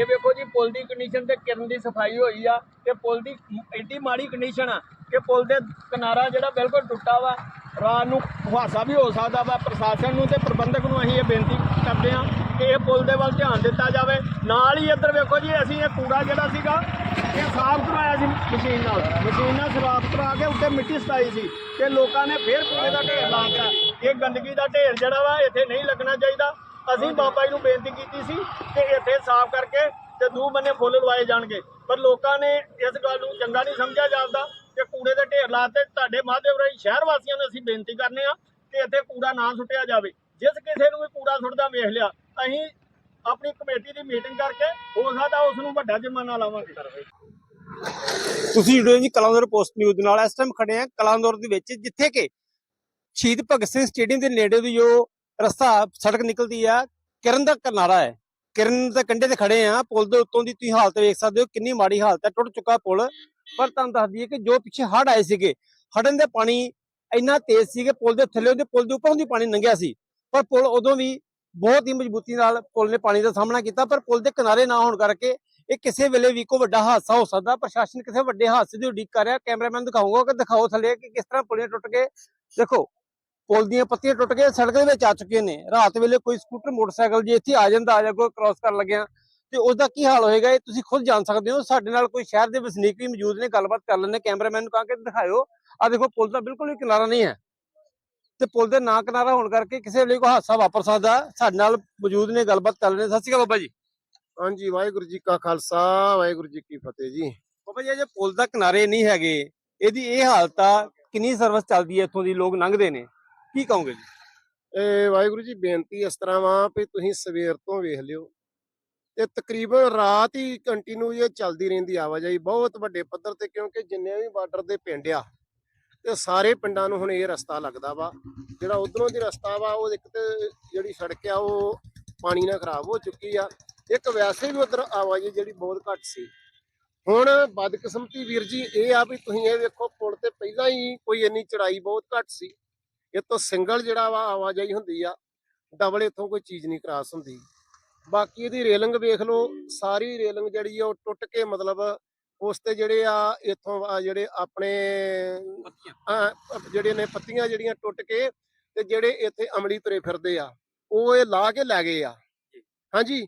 ਇਹ ਵੇਖੋ ਜੀ, ਪੁਲ ਦੀ ਕੰਡੀਸ਼ਨ ਤੇ ਕਿਰਨ ਦੀ ਸਫ਼ਾਈ ਹੋਈ ਆ ਤੇ ਪੁਲ ਦੀ ਐਡੀ ਮਾੜੀ ਕੰਡੀਸ਼ਨ ਆ ਕਿ ਪੁਲ ਦੇ ਕਿਨਾਰਾ ਜਿਹੜਾ ਬਿਲਕੁਲ ਟੁੱਟਾ ਵਾ। ਰਾਤ ਨੂੰ ਹਾਦਸਾ ਵੀ ਹੋ ਸਕਦਾ ਵਾ, ਪ੍ਰਸ਼ਾਸਨ ਨੂੰ ਤੇ ਪ੍ਰਬੰਧਕ ਨੂੰ ਅਸੀਂ ਇਹ ਬੇਨਤੀ ਕਰਦੇ ਹਾਂ ਕਿ ਇਹ ਪੁਲ ਦੇ ਵੱਲ ਧਿਆਨ ਦਿੱਤਾ ਜਾਵੇ। ਨਾਲ ਹੀ ਇੱਧਰ ਵੇਖੋ ਜੀ, ਅਸੀਂ ਇਹ ਕੂੜਾ ਜਿਹੜਾ ਸੀਗਾ, ਇਹ ਸਾਫ਼ ਕਰਾਇਆ ਸੀ ਮਸ਼ੀਨ ਨਾਲ। ਮਸ਼ੀਨ ਨਾਲ ਸਾਫ਼ ਕਰਾ ਕੇ ਉੱਤੇ ਮਿੱਟੀ ਸਟਾਈ ਸੀ ਤੇ ਲੋਕਾਂ ਨੇ ਫੇਰ ਕੂੜੇ ਦਾ ਢੇਰ ਲਾਤਾ। ਇਹ ਗੰਦਗੀ ਦਾ ਢੇਰ ਜਿਹੜਾ ਵਾ, ਇੱਥੇ ਨਹੀਂ ਲੱਗਣਾ ਚਾਹੀਦਾ। ਅਸੀਂ ਬਾਬਾ ਜੀ ਨੂੰ ਬੇਨਤੀ ਕੀਤੀ ਸੀ ਕਿ ਇੱਥੇ ਸਾਫ਼ ਕਰਕੇ ਤੇ ਦੂ ਬੰਨੇ ਫੁੱਲ ਲਵਾਏ ਜਾਣਗੇ। ਪਰ ਲੋਕਾਂ ਨੇ ਇਸ ਗੱਲ ਨੂੰ ਚੰਗਾ ਨਹੀਂ ਸਮਝਿਆ ਜਾਂਦਾ ਕਿ ਕੂੜੇ ਦੇ ਢੇਰ ਲਾਤੇ ਤੁਹਾਡੇ ਮਾਧਿਅਮ ਰਾਹੀਂ ਸ਼ਹਿਰ ਵਾਸੀਆਂ ਨੂੰ ਅਸੀਂ ਬੇਨਤੀ ਕਰਨੇ ਆ ਕਿ ਇੱਥੇ ਕੂੜਾ ਨਾ ਸੁੱਟਿਆ ਜਾਵੇ। ਜਿਸ ਕਿਸੇ ਨੂੰ ਵੀ ਕੂੜਾ ਸੁੱਟਦਾ ਵੇਖ ਲਿਆ, ਅਸੀਂ ਆਪਣੀ ਕਮੇਟੀ ਦੀ ਮੀਟਿੰਗ ਕਰਕੇ ਹੋ ਸਕਦਾ ਉਸ ਨੂੰ ਵੱਡਾ ਜੁਰਮਾਨਾ ਲਾਵਾਂਗੇ। ਤੁਸੀਂ ਜੁੜੇ ਹੋ ਜੀ ਕਲਾਂਦੌਰ ਪੋਸਟ ਨਿਊਜ਼ ਨਾਲ। ਇਸ ਟਾਈਮ ਖੜੇ ਆ ਕਲਾਂਦੌਰ ਦੇ ਵਿੱਚ, ਜਿੱਥੇ ਕਿ ਸ਼ਹੀਦ ਭਗਤ ਸਿੰਘ ਸਟੇਡੀਅਮ ਦੇ ਨੇੜੇ ਦੀ ਜੋ ਰਸਤਾ ਸੜਕ ਨਿਕਲਦੀ ਆ। ਕਿਰਨ ਦਾ ਕਿਨਾਰਾ ਹੈ। ਕਿਰਨ ਦੇ ਕੰਢੇ ਤੇ ਖੜੇ ਆ। ਪੁਲ ਦੇ ਉੱਤੋਂ ਦੀ ਤੁਸੀਂ ਹਾਲਤ ਵੇਖ ਸਕਦੇ ਹੋ, ਕਿੰਨੀ ਮਾੜੀ ਹਾਲਤ ਹੈ। ਟੁੱਟ ਚੁੱਕਾ ਪੁਲ। ਪਰ ਤੁਹਾਨੂੰ ਦੱਸ ਦਈਏ ਕਿ ਜੋ ਪਿੱਛੇ ਹੜ੍ਹ ਆਏ ਸੀਗੇ ਹੜਨ ਦੇ ਪਾਣੀ ਇੰਨਾ ਤੇਜ਼ ਸੀ ਕਿ ਪੁਲ ਦੇ ਥੱਲੇ ਉਹਦੇ ਪੁਲ ਦੇ ਉੱਪਰੋਂ ਦੀ ਪਾਣੀ ਲੰਘਿਆ ਸੀ। ਪਰ ਪੁਲ ਉਦੋਂ ਵੀ ਬਹੁਤ ਹੀ ਮਜ਼ਬੂਤੀ ਨਾਲ ਪੁਲ ਨੇ ਪਾਣੀ ਦਾ ਸਾਹਮਣਾ ਕੀਤਾ। ਪਰ ਪੁਲ ਦੇ ਕਿਨਾਰੇ ਨਾ ਹੋਣ ਕਰਕੇ ਇਹ ਕਿਸੇ ਵੇਲੇ ਵੀ ਕੋ ਵੱਡਾ ਹਾਦਸਾ ਹੋ ਸਕਦਾ। ਪ੍ਰਸ਼ਾਸਨ ਕਿਸੇ ਵੱਡੇ ਹਾਦਸੇ ਦੀ ਉਡੀਕ ਕਰ ਰਿਹਾ। ਕੈਮਰਾਮੈਨ ਦਿਖਾਊਗਾ ਕਿ ਦਿਖਾਓ ਥੱਲੇ ਕਿ ਕਿਸ ਤਰ੍ਹਾਂ ਪੁਲੀਆਂ ਟੁੱਟ ਕੇ। ਦੇਖੋ ਪੁਲ ਦੀਆਂ ਪੱਤੀਆਂ ਟੁੱਟ ਕੇ ਸੜਕ ਦੇ ਵਿੱਚ ਆ ਚੁੱਕੀਆਂ ਨੇ। ਰਾਤ ਵੇਲੇ ਕੋਈ ਸਕੂਟਰ ਮੋਟਰਸਾਈਕਲ ਜੇ ਇੱਥੇ ਆ ਜਾਂਦਾ ਆ ਜਾਂ ਕੋਈ ਕ੍ਰਾਸ ਕਰਨ ਲੱਗਿਆ ਤੇ ਉਸ ਦਾ ਕੀ ਹਾਲ ਹੋਏਗਾ ਇਹ ਤੁਸੀਂ ਖੁਦ ਜਾਣ ਸਕਦੇ ਹੋ। ਸਾਡੇ ਨਾਲ ਕੋਈ ਸ਼ਹਿਰ ਦੇ ਵਸਨੀਕ ਵੀ ਮੌਜੂਦ ਨੇ ਗੱਲਬਾਤ ਕਰ ਲੈਣੇ ਕੈਮਰਾਮੈਨ ਨੂੰ ਕਹਾਂ ਕਿ ਦਿਖਾਇਓ। ਆ ਦੇਖੋ ਪੁਲ ਦਾ ਬਿਲਕੁਲ ਵੀ ਕਿਨਾਰਾ ਨਹੀਂ ਹੈ। ਤੇ ਪੁਲ ਦੇ ਨਾ ਕਿਨਾਰਾ ਹੋਣ ਕਰਕੇ ਕਿਸੇ ਵੇਲੇ ਕੋਈ ਹਾਦਸਾ ਵਾਪਰ ਸਕਦਾ। ਸਾਡੇ ਨਾਲ ਮੌਜੂਦ ਨੇ ਗੱਲਬਾਤ ਕਰ ਲੈਣੇ ਸਤਿ ਸ਼੍ਰੀ ਅਕਾਲ ਬਾਬਾ ਜੀ। ਹਾਂਜੀ ਵਾਹਿਗੁਰੂ ਜੀ ਕਾ ਖਾਲਸਾ ਵਾਹਿਗੁਰੂ ਜੀ ਕੀ ਫਤਿਹ ਜੀ। ਬਾਬਾ ਜੀ ਇਹ ਜੇ ਪੁਲ ਦਾ ਕਿਨਾਰੇ ਨਹੀਂ ਹੈਗੇ ਇਹਦੀ ਇਹ ਹਾਲਤ ਆ ਕਿੰਨੀ ਸਰਵਿਸ ਚੱਲਦੀ ਹੈ ਇੱਥੋਂ ਦੀ? ਲੋਕ ਲੰਘਦੇ ਨੇ। ਕੀ ਕਹੋਗੇ ਜੀ? ਇਹ ਵਾਹਿਗੁਰੂ ਜੀ, ਬੇਨਤੀ ਇਸ ਤਰ੍ਹਾਂ ਵਾ ਵੀ ਤੁਸੀਂ ਸਵੇਰ ਤੋਂ ਵੇਖ ਲਿਓ। ਤੇ ਤਕਰੀਬਨ ਰਾਤ ਹੀ ਕੰਟੀਨਿਊ ਇਹ ਚੱਲਦੀ ਰਹਿੰਦੀ ਆਵਾਜਾਈ। ਬਹੁਤ ਵੱਡੇ ਪੱਧਰ ਤੇ ਕਿਉਂਕਿ ਜਿੰਨੇ ਵੀ ਬਾਰਡਰ ਦੇ ਪਿੰਡ ਆ, ਤੇ ਸਾਰੇ ਪਿੰਡਾਂ ਨੂੰ ਹੁਣ ਇਹ ਰਸਤਾ ਲੱਗਦਾ ਵਾ। ਜਿਹੜਾ ਉਧਰੋਂ ਦੀ ਰਸਤਾ ਵਾ, ਉਹ ਇੱਕ ਤੇ ਜਿਹੜੀ ਸੜਕ ਆ, ਉਹ ਪਾਣੀ ਨਾਲ ਖਰਾਬ ਹੋ ਚੁੱਕੀ ਆ। ਇੱਕ ਵੈਸੇ ਵੀ ਉਧਰ ਆਵਾਜਾਈ ਜਿਹੜੀ ਬਹੁਤ ਘੱਟ ਸੀ। ਹੁਣ ਬਦਕਿਸਮਤੀ ਵੀਰ ਜੀ, ਇਹ ਆ ਵੀ ਤੁਸੀਂ ਇਹ ਵੇਖੋ, ਪੁਲ ਤੇ ਪਹਿਲਾਂ ਹੀ ਕੋਈ ਇੰਨੀ ਚੜਾਈ ਬਹੁਤ ਘੱਟ ਸੀ। ਇਹ ਤੋਂ ਸਿੰਗਲ ਜਿਹੜਾ ਵਾ ਆਵਾਜਾਈ ਹੁੰਦੀ ਆ ਡਬਲ ਇਥੋਂ ਕੋਈ ਚੀਜ਼ ਨਹੀਂ ਕ੍ਰਾਸ ਹੁੰਦੀ। ਬਾਕੀ ਇਹਦੀ ਰੇਲਿੰਗ ਵੇਖ ਲਓ ਸਾਰੀ ਰੇਲਿੰਗ ਜਿਹੜੀ ਆ ਉਹ ਟੁੱਟ ਕੇ ਮਤਲਬ ਉਸ ਤੇ ਜਿਹੜੇ ਆ ਇਥੋਂ ਜਿਹੜੇ ਆਪਣੇ ਜਿਹੜੇ ਨੇ ਪੱਤੀਆਂ ਜਿਹੜੀਆਂ ਟੁੱਟ ਕੇ ਤੇ ਜਿਹੜੇ ਇੱਥੇ ਅਮਲੀ ਤੁਰੇ ਫਿਰਦੇ ਆ ਉਹ ਇਹ ਲਾ ਕੇ ਲੈ ਗਏ ਆ। ਹਾਂਜੀ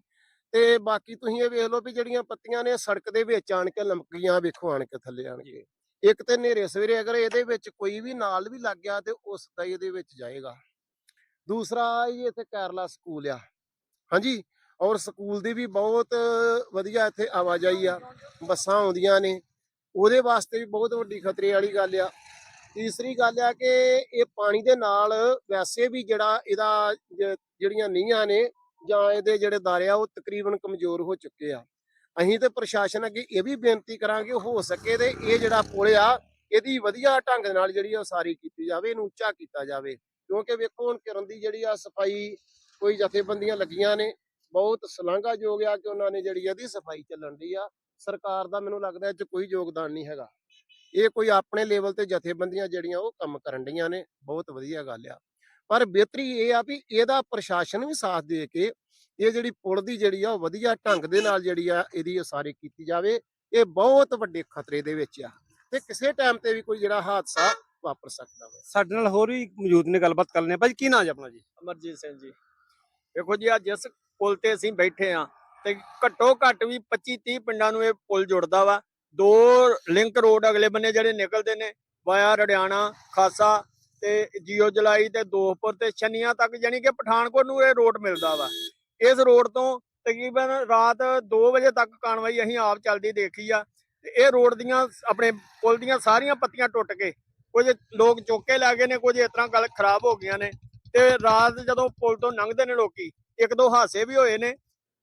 ਤੇ ਬਾਕੀ ਤੁਸੀਂ ਇਹ ਵੇਖ ਲਓ ਵੀ ਜਿਹੜੀਆਂ ਪੱਤੀਆਂ ਨੇ ਸੜਕ ਦੇ ਵਿੱਚ ਆਣ ਕੇ ਲਮਕੀਆਂ ਵੇਖੋ ਆਣ ਕੇ ਥੱਲੇ ਆਣ ਕੇ। ਇੱਕ ਤੇ ਨੇਰੇ ਸਵੇਰੇ ਅਗਰ ਇਹਦੇ ਵਿੱਚ ਕੋਈ ਵੀ ਨਾਲ ਵੀ ਲੱਗ ਗਿਆ ਤੇ ਉਸ ਦਾ ਇਹਦੇ ਵਿੱਚ ਜਾਏਗਾ। ਦੂਸਰਾ ਇਹ ਇੱਥੇ ਕੇਰਲਾ ਸਕੂਲ ਆ। ਹਾਂਜੀ? ਔਰ ਸਕੂਲ ਦੀ ਵੀ ਬਹੁਤ ਵਧੀਆ ਇੱਥੇ ਆਵਾਜਾਈ ਆ। ਬੱਸਾਂ ਆਉਂਦੀਆਂ ਨੇ। ਉਹਦੇ ਵਾਸਤੇ ਵੀ ਬਹੁਤ ਵੱਡੀ ਖਤਰੇ ਵਾਲੀ ਗੱਲ ਆ। ਤੀਸਰੀ ਗੱਲ ਆ ਕਿ ਇਹ ਪਾਣੀ ਦੇ ਨਾਲ ਵੈਸੇ ਵੀ ਜਿਹੜਾ ਇਹਦਾ ਜਿਹੜੀਆਂ ਨੀਹਾਂ ਨੇ ਜਾਂ ਇਹਦੇ ਜਿਹੜੇ ਦਾਰੇ ਆ, ਉਹ ਤਕਰੀਬਨ ਕਮਜ਼ੋਰ ਹੋ ਚੁੱਕੇ ਆ। ਅਸੀਂ ਤੇ ਪ੍ਰਸ਼ਾਸਨ ਅੱਗੇ ਇਹ ਵੀ ਬੇਨਤੀ ਕਰਾਂਗੇ ਹੋ ਸਕੇ ਤੇ ਇਹ ਜਿਹੜਾ ਪੁਲ ਆ, ਇਹਦੀ ਵਧੀਆ ਢੰਗ ਨਾਲ ਜਿਹੜੀ ਆ ਉਸਾਰੀ ਕੀਤੀ ਜਾਵੇ, ਇਹਨੂੰ ਉੱਚਾ ਕੀਤਾ ਜਾਵੇ। ਕਿਉਂਕਿ ਵੇਖੋ ਹੁਣ ਕਿਰਨ ਦੀ ਜਿਹੜੀ ਆ ਸਫ਼ਾਈ ਕੋਈ ਜਥੇਬੰਦੀਆਂ ਲੱਗੀਆਂ ਨੇ, ਬਹੁਤ ਸ਼ਲਾਘਾਯੋਗ ਆ ਕਿ ਉਹਨਾਂ ਨੇ ਜਿਹੜੀ ਇਹਦੀ ਸਫ਼ਾਈ ਚੱਲਣ ਦੀ ਆ। ਸਰਕਾਰ ਦਾ ਮੈਨੂੰ ਲੱਗਦਾ ਇਹ 'ਚ ਕੋਈ ਯੋਗਦਾਨ ਨਹੀਂ ਹੈਗਾ। ਇਹ ਕੋਈ ਆਪਣੇ ਲੈਵਲ ਤੇ ਜਥੇਬੰਦੀਆਂ ਜਿਹੜੀਆਂ ਉਹ ਕੰਮ ਕਰਨ ਡੀਆਂ ਨੇ, ਬਹੁਤ ਵਧੀਆ ਗੱਲ ਆ। ਪਰ ਬਿਹਤਰੀ ਇਹ ਆ ਵੀ ਇਹਦਾ ਪ੍ਰਸ਼ਾਸਨ ਵੀ ਸਾਥ ਦੇ ਕੇ ਇਹ ਜਿਹੜੀ ਪੁਲ ਦੀ ਜਿਹੜੀ ਆ ਉਹ ਵਧੀਆ ਢੰਗ ਦੇ ਨਾਲ ਜਿਹੜੀ ਆ ਇਹਦੀ ਉਸਾਰੀ ਕੀਤੀ ਜਾਵੇ। ਇਹ ਬਹੁਤ ਵੱਡੇ ਖਤਰੇ ਦੇ ਵਿੱਚ ਆ ਤੇ ਕਿਸੇ ਟਾਈਮ ਤੇ ਵੀ ਕੋਈ ਜਿਹੜਾ ਹਾਦਸਾ ਵਾਪਰ ਸਕਦਾ ਵਾ। ਸਾਡੇ ਨਾਲ ਹੋਰ ਵੀ ਮੌਜੂਦ ਨੇ ਗੱਲਬਾਤ ਕਰ ਲੈਣੇ ਭਾਜੀ ਕੀ ਨਾਂ ਜੀ ਆਪਣਾ ਜੀ? ਅਮਰਜੀਤ ਸਿੰਘ ਜੀ। ਵੇਖੋ ਜੀ ਅੱਜ ਜਿਸ ਪੁਲ ਤੇ ਅਸੀਂ ਬੈਠੇ ਆ ਤੇ ਘੱਟੋ ਘੱਟ ਵੀ 25 30 ਪਿੰਡਾਂ ਨੂੰ ਇਹ ਪੁਲ ਜੁੜਦਾ ਵਾ। ਦੋ ਲਿੰਕ ਰੋਡ ਅਗਲੇ ਬੰਨੇ ਜਿਹੜੇ ਨਿਕਲਦੇ ਨੇ ਵਾਇਆ ਰੜਿਆਣਾ ਖਾਸਾ ਤੇ ਜੀਓ ਜਲਾਈ ਤੇ ਦੋਹਪੁਰ ਤੇ ਛੰਨੀਆਂ ਤੱਕ ਯਾਨੀ ਕਿ ਪਠਾਨਕੋਟ ਨੂੰ ਇਹ ਰੋਡ ਮਿਲਦਾ ਵਾ। ਇਸ ਰੋਡ ਤੋਂ ਤਕਰੀਬਨ ਰਾਤ 2 ਵਜੇ ਤੱਕ ਕਾਨਵਾਈ ਅਸੀਂ ਆਪ ਚੱਲਦੀ ਦੇਖੀ ਆ ਤੇ ਇਹ ਰੋਡ ਦੀਆਂ ਆਪਣੇ ਪੁਲ ਦੀਆਂ ਸਾਰੀਆਂ ਪੱਤੀਆਂ ਟੁੱਟ ਕੇ ਕੁਝ ਲੋਕ ਚੁੱਕ ਕੇ ਲੈ ਗਏ ਨੇ, ਕੁਝ ਇਸ ਤਰ੍ਹਾਂ ਗੱਲ ਖਰਾਬ ਹੋ ਗਈਆਂ ਨੇ ਤੇ ਰਾਤ ਜਦੋਂ ਪੁਲ ਤੋਂ ਲੰਘਦੇ ਨੇ ਲੋਕੀ, ਇੱਕ ਦੋ ਹਾਸੇ ਵੀ ਹੋਏ ਨੇ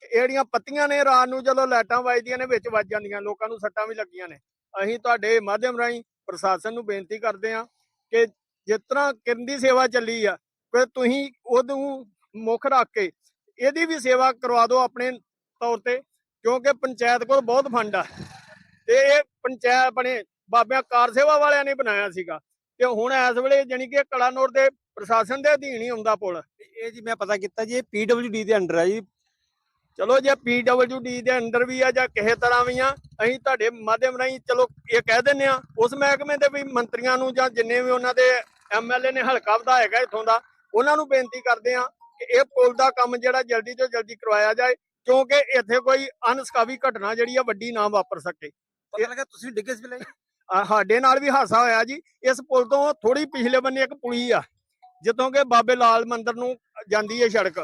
ਇਹ ਜਿਹੜੀਆਂ ਪੱਤੀਆਂ ਨੇ ਰਾਤ ਨੂੰ ਜਦੋਂ ਲਾਈਟਾਂ ਵੱਜਦੀਆਂ ਨੇ, ਵਿੱਚ ਵੱਜ ਜਾਂਦੀਆਂ, ਲੋਕਾਂ ਨੂੰ ਸੱਟਾਂ ਵੀ ਲੱਗੀਆਂ ਨੇ। ਅਸੀਂ ਤੁਹਾਡੇ ਮਾਧਿਅਮ ਰਾਹੀਂ ਪ੍ਰਸ਼ਾਸਨ ਨੂੰ ਬੇਨਤੀ ਕਰਦੇ ਹਾਂ ਕਿ ਜਿਸ ਤਰ੍ਹਾਂ ਕਿਰਨ ਦੀ ਸੇਵਾ ਚੱਲੀ ਆ, ਕਿ ਤੁਸੀਂ ਉਹਨੂੰ ਮੁੱਖ ਰੱਖ ਕੇ ਇਹਦੀ ਵੀ ਸੇਵਾ ਕਰਵਾ ਦਿਓ ਆਪਣੇ ਤੌਰ ਤੇ ਕਿਉਂਕਿ ਪੰਚਾਇਤ ਕੋਲ ਬਹੁਤ ਫੰਡ ਆ। ਤੇ ਇਹ ਪੰਚਾਇਤ ਆਪਣੇ ਬਾਬਿਆਂ ਕਾਰ ਸੇਵਾ ਵਾਲਿਆਂ ਨੇ ਬਣਾਇਆ ਸੀਗਾ। ਤੇ ਹੁਣ ਇਸ ਵੇਲੇ ਜਾਣੀ ਕਿ ਕਲਾਨੌਰ ਦੇ ਪ੍ਰਸ਼ਾਸਨ ਦੇ ਅਧੀਨ ਹੀ ਆਉਂਦਾ ਪੁਲ। ਇਹ ਜੀ ਮੈਂ ਪਤਾ ਕੀਤਾ ਜੀ ਇਹ ਪੀਡਬਲਯੂਡੀ ਦੇ ਅੰਡਰ ਹੈ ਜੀ। ਚਲੋ ਜੇ ਪੀਡਬਲਯੂਡੀ ਦੇ ਅੰਡਰ ਵੀ ਆ ਜਾਂ ਕਿਸੇ ਤਰ੍ਹਾਂ ਵੀ ਆ ਅਸੀਂ ਤੁਹਾਡੇ ਮਾਧਿਅਮ ਰਾਹੀਂ ਚਲੋ ਇਹ ਕਹਿ ਦਿੰਨੇ ਆ ਉਸ ਮਹਿਕਮੇ ਦੇ ਵੀ ਮੰਤਰੀਆਂ ਨੂੰ ਜਾਂ ਜਿੰਨੇ ਵੀ ਉਹਨਾਂ ਦੇ ਐਮਐਲਏ ਨੇ ਹਲਕਾ ਵਿਧਾਇਕ ਹੈ ਇਥੋਂ ਦਾ ਉਹਨਾਂ ਨੂੰ ਬੇਨਤੀ ਕਰਦੇ ਆ ਕਿ ਇਹ ਪੁਲ ਦਾ ਕੰਮ ਜਿਹੜਾ ਜਲਦੀ ਤੋਂ ਜਲਦੀ ਕਰਵਾਇਆ ਜਾਏ ਕਿਉਂਕਿ ਇੱਥੇ ਕੋਈ ਅਨਸਕਾਵੀ ਘਟਨਾ ਜਿਹੜੀ ਆ ਵੱਡੀ ਨਾ ਵਾਪਰ ਸਕੇ। ਪਤਾ ਲੱਗਾ ਤੁਸੀਂ ਡਿੱਗੇ ਸੀ ਆ ਸਾਡੇ ਨਾਲ ਵੀ ਹਾਸਾ ਹੋਇਆ ਜੀ। ਇਸ ਪੁਲ ਤੋਂ ਥੋੜੀ ਪਿਛਲੇ ਬੰਨੇ ਇੱਕ ਪੁਲੀ ਆ ਜਿੱਥੋਂ ਕਿ ਬਾਬੇ ਲਾਲ ਮੰਦਿਰ ਨੂੰ ਜਾਂਦੀ ਹੈ ਸੜਕ।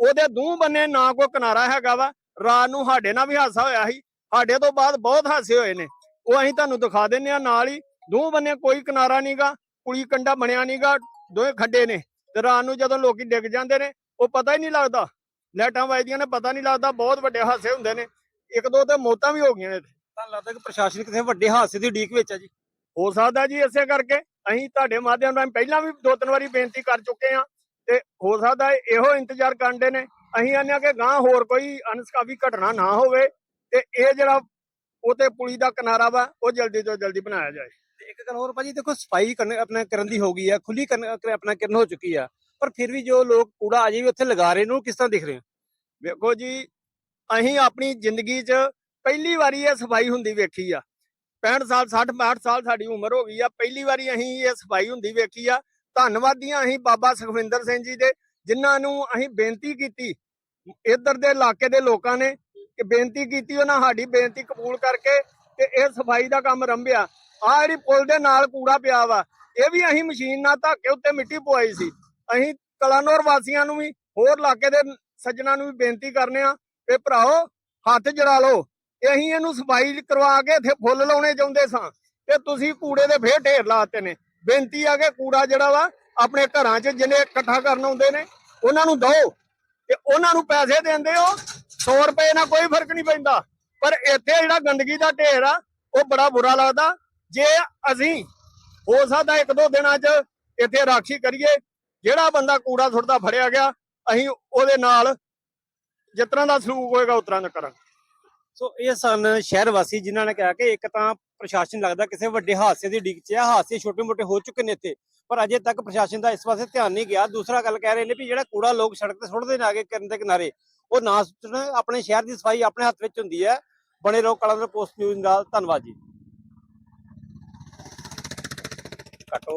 ਉਹਦੇ ਦੂਹ ਬੰਨੇ ਨਾ ਕੋਈ ਕਿਨਾਰਾ ਹੈਗਾ ਵਾ। ਰਾਤ ਨੂੰ ਸਾਡੇ ਨਾਲ ਵੀ ਹਾਸਾ ਹੋਇਆ ਸੀ। ਸਾਡੇ ਤੋਂ ਬਾਅਦ ਬਹੁਤ ਹਾਸੇ ਹੋਏ ਨੇ। ਉਹ ਅਸੀਂ ਤੁਹਾਨੂੰ ਦਿਖਾ ਦਿੰਨੇ ਆ ਨਾਲ ਹੀ। ਦੂਹ ਬੰਨੇ ਕੋਈ ਕਿਨਾਰਾ ਨਹੀਂਗਾ ਪੁਲੀ ਕੰਡਾ ਬਣਿਆ ਨਹੀਂਗਾ ਦੋਵੇਂ ਖੱਡੇ ਨੇ। ਤੇ ਰਾਤ ਨੂੰ ਜਦੋਂ ਲੋਕੀ ਡਿੱਗ ਜਾਂਦੇ ਨੇ ਉਹ ਪਤਾ ਹੀ ਨਹੀਂ ਲੱਗਦਾ। ਲਾਈਟਾਂ ਵੱਜਦੀਆਂ ਨੇ ਪਤਾ ਨਹੀਂ ਲੱਗਦਾ ਬਹੁਤ ਵੱਡੇ ਹਾਸੇ ਹੁੰਦੇ ਨੇ। ਇੱਕ ਦੋ ਤੇ ਮੌਤਾਂ ਵੀ ਹੋ ਗਈਆਂ ਨੇ ਤਾਂ ਲੱਗਦਾ ਕਿ ਪ੍ਰਸ਼ਾਸਨ ਕਿਸੇ ਵੱਡੇ ਹਾਦਸੇ ਦੀ ਉਡੀਕ ਵਿੱਚ ਹੈ ਜੀ? ਹੋ ਸਕਦਾ ਜੀ ਇਸੇ ਕਰਕੇ। ਅਸੀਂ ਤੁਹਾਡੇ ਮਾਧਿਅਮ ਰਾਹੀਂ ਪਹਿਲਾਂ ਵੀ ਦੋ ਤਿੰਨ ਵਾਰੀ ਬੇਨਤੀ ਕਰ ਚੁੱਕੇ ਆ ਤੇ ਹੋ ਸਕਦਾ ਇਹੋ ਇੰਤਜ਼ਾਰ ਕਰਦੇ ਨੇ। ਅਸੀਂ ਆਨੇ ਆ ਕਿ ਗਾਂ ਹੋਰ ਕੋਈ ਅਨਸਕਾਵੀ ਘਟਨਾ ਨਾ ਹੋਵੇ ਤੇ ਇਹ ਜਿਹੜਾ ਉਹ ਤੇ ਪੁਲੀ ਦਾ ਕਿਨਾਰਾ ਵਾ ਉਹ ਜਲਦੀ ਤੋਂ ਜਲਦੀ ਬਣਾਇਆ ਜਾਏ। ਇੱਕ ਗੱਲ ਹੋਰ ਭਾਜੀ, ਦੇਖੋ ਸਫ਼ਾਈ ਕਰਨ, ਆਪਣਾ ਕਰਨ ਦੀ ਹੋ ਗਈ ਹੈ ਖੁੱਲੀ ਕਰਨ ਆਪਣਾ ਕਰਨ ਹੋ ਚੁੱਕੀ ਆ, ਪਰ ਫਿਰ ਵੀ ਜੋ ਲੋਕ ਕੂੜਾ ਅਜੇ ਵੀ ਉੱਥੇ ਲਗਾ ਰਹੇ ਨੇ ਕਿਸ ਤਰ੍ਹਾਂ ਦਿਖ ਰਹੇ ਆ? ਵੇਖੋ ਜੀ, ਅਸੀਂ ਆਪਣੀ ਜ਼ਿੰਦਗੀ 'ਚ ਪਹਿਲੀ ਵਾਰੀ ਇਹ ਸਫ਼ਾਈ ਹੁੰਦੀ ਵੇਖੀ ਆ। 65 ਸਾਲ 60 62 ਸਾਲ ਸਾਡੀ ਉਮਰ ਹੋ ਗਈ ਆ, ਪਹਿਲੀ ਵਾਰੀ ਅਸੀਂ ਇਹ ਸਫ਼ਾਈ ਹੁੰਦੀ ਵੇਖੀ ਆ। ਧੰਨਵਾਦੀਆਂ ਅਸੀਂ ਬਾਬਾ ਸੁਖਵਿੰਦਰ ਸਿੰਘ ਜੀ ਦੇ, ਜਿਨ੍ਹਾਂ ਨੂੰ ਅਸੀਂ ਬੇਨਤੀ ਕੀਤੀ, ਇੱਧਰ ਦੇ ਇਲਾਕੇ ਦੇ ਲੋਕਾਂ ਨੇ, ਕਿ ਬੇਨਤੀ ਕੀਤੀ, ਉਹਨਾਂ ਸਾਡੀ ਬੇਨਤੀ ਕਬੂਲ ਕਰਕੇ ਤੇ ਇਹ ਸਫ਼ਾਈ ਦਾ ਕੰਮ ਰੰਭਿਆ। ਆ ਜਿਹੜੀ ਪੁਲ ਦੇ ਨਾਲ ਕੂੜਾ ਪਿਆ ਵਾ, ਇਹ ਵੀ ਅਸੀਂ ਮਸ਼ੀਨ ਨਾਲ ਧੱਕ ਕੇ ਉੱਤੇ ਮਿੱਟੀ ਪਵਾਈ ਸੀ। ਅਸੀਂ ਕਲਾਨੌਰ ਵਾਸੀਆਂ ਨੂੰ ਵੀ, ਹੋਰ ਇਲਾਕੇ ਦੇ ਸੱਜਣਾ ਨੂੰ ਵੀ ਬੇਨਤੀ ਕਰਨੇ ਆ ਕਿ ਭਰਾਓ, ਹੱਥ ਜੜਾ ਲਓ। ਤੇ ਅਸੀਂ ਇਹਨੂੰ ਸਫ਼ਾਈ ਕਰਵਾ ਕੇ ਇੱਥੇ ਫੁੱਲ ਲਾਉਣੇ ਚਾਹੁੰਦੇ ਸਾਂ ਤੇ ਤੁਸੀਂ ਕੂੜੇ ਦੇ ਫੇਰ ਢੇਰ ਲਾਤੇ ਨੇ। ਬੇਨਤੀ ਆ ਕਿ ਕੂੜਾ ਜਿਹੜਾ ਵਾ, ਆਪਣੇ ਘਰਾਂ 'ਚ ਜਿਹਨੇ ਇਕੱਠਾ ਕਰਨ ਆਉਂਦੇ ਨੇ, ਉਹਨਾਂ ਨੂੰ ਦਿਓ ਤੇ ਉਹਨਾਂ ਨੂੰ ਪੈਸੇ ਦਿੰਦੇ ਹੋ 100 ਰੁਪਏ ਨਾਲ ਕੋਈ ਫ਼ਰਕ ਨਹੀਂ ਪੈਂਦਾ। ਪਰ ਇੱਥੇ ਜਿਹੜਾ ਗੰਦਗੀ ਦਾ ਢੇਰ ਆ, ਉਹ ਬੜਾ ਬੁਰਾ ਲੱਗਦਾ। ਜੇ ਅਸੀਂ ਹੋ ਸਕਦਾ ਇੱਕ ਦੋ ਦਿਨਾਂ 'ਚ ਇੱਥੇ ਰਾਖੀ ਕਰੀਏ, ਜਿਹੜਾ ਬੰਦਾ ਕੂੜਾ ਸੁੱਟਦਾ ਫੜਿਆ ਗਿਆ, ਅਸੀਂ ਉਹਦੇ ਨਾਲ ਜਿਸ ਤਰ੍ਹਾਂ ਦਾ ਸਲੂਕ ਹੋਏਗਾ, ਉਸ ਤਰ੍ਹਾਂ ਦਾ ਕਰਾਂਗੇ। ਸੋ ਇਹ ਸਨ ਸ਼ਹਿਰ ਵਾਸੀ ਜਿਨ੍ਹਾਂ ਨੇ ਕਿਹਾ ਕਿ ਇੱਕ ਤਾਂ ਪ੍ਰਸ਼ਾਸਨ ਲੱਗਦਾ ਕਿਸੇ ਵੱਡੇ ਹਾਦਸੇ ਦੀ ਉਡੀਕ 'ਚ ਹੈ ਹਾਦਸੇ ਛੋਟੇ-ਮੋਟੇ ਹੋ ਚੁੱਕੇ ਨੇ ਇੱਥੇ, ਪਰ ਅਜੇ ਤੱਕ ਪ੍ਰਸ਼ਾਸਨ ਦਾ ਇਸ ਪਾਸੇ ਧਿਆਨ ਨਹੀਂ ਗਿਆ। ਦੂਸਰਾ ਗੱਲ ਕਹਿ ਰਹੇ ਨੇ ਵੀ ਜਿਹੜਾ ਕੂੜਾ ਲੋਕ ਸੜਕ ਤੇ ਸੁੱਟਦੇ ਨੇ ਆਗੇ ਕਰਨ ਦੇ ਕਿਨਾਰੇ, ਉਹ ਨਾ ਸੁੱਟਣ, ਆਪਣੇ ਸ਼ਹਿਰ ਦੀ ਸਫ਼ਾਈ ਆਪਣੇ ਹੱਥ ਵਿੱਚ ਹੁੰਦੀ ਹੈ। ਬਣੇ ਰਹੋ ਕਲਰ ਪੋਸਟ ਨਿਊਜ਼ ਨਾਲ, ਧੰਨਵਾਦ ਜੀ। ছোটোখাটো